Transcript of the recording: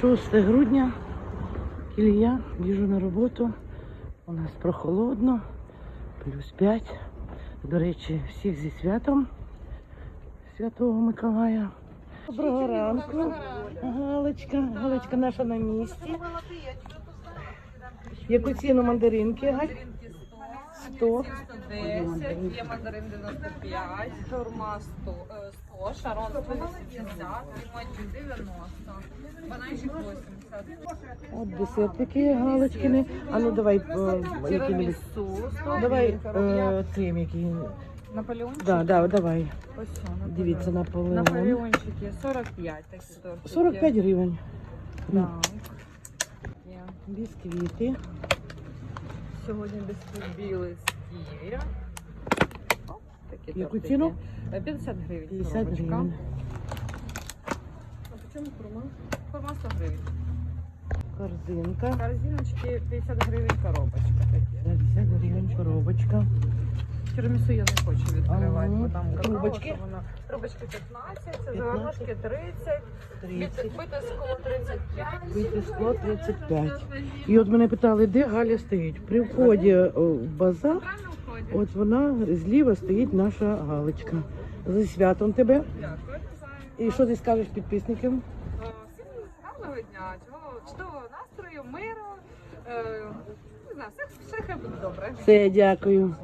6 грудня. Ілля, їжу на роботу. У нас прохолодно, плюс 5. До речі, всіх зі святом Святого Миколая. Доброго ранку. Галочка, Галочка наша на місці. Яку ціну мандаринки? Галь? 100. 110, є мандарин 95, шаурма 100, е, 100 шарон 180, лимончик 90, бананчик 80. От десертики Галочкини. А ну давай е, 100 Давай е, цим які. Наполеончик? Да, да, давай. Ось. Дивіться, Наполеон. Наполеончики 45 такі тортики. 45 гривень. Так. Бісквіти. Сьогодні бісквіт білий з ківі. Яку ціну? Е, 50 гривень 50 коробочка. гривень. А по чому форма? Форма 100 гривень. Корзинка. Корзиночки 50 гривень коробочка такі. 50 гривень коробочка. Тірамісу я не хочу відкривати, Ага. бо там какао, Трубочки? воно. Трубочки 15, це 15. заварнушки 30, 30. бите бите скло 35. Вийти скло 35. І от мене питали, де Галя стоїть. При вході о, в базар, от вона зліва стоїть наша Галочка. Зі святом тебе. Дякую. І що ти скажеш підписникам? Гарного дня, чудового, чудового настрою, миру. Е, Не знаю, все, все хай буде добре. Все, дякую.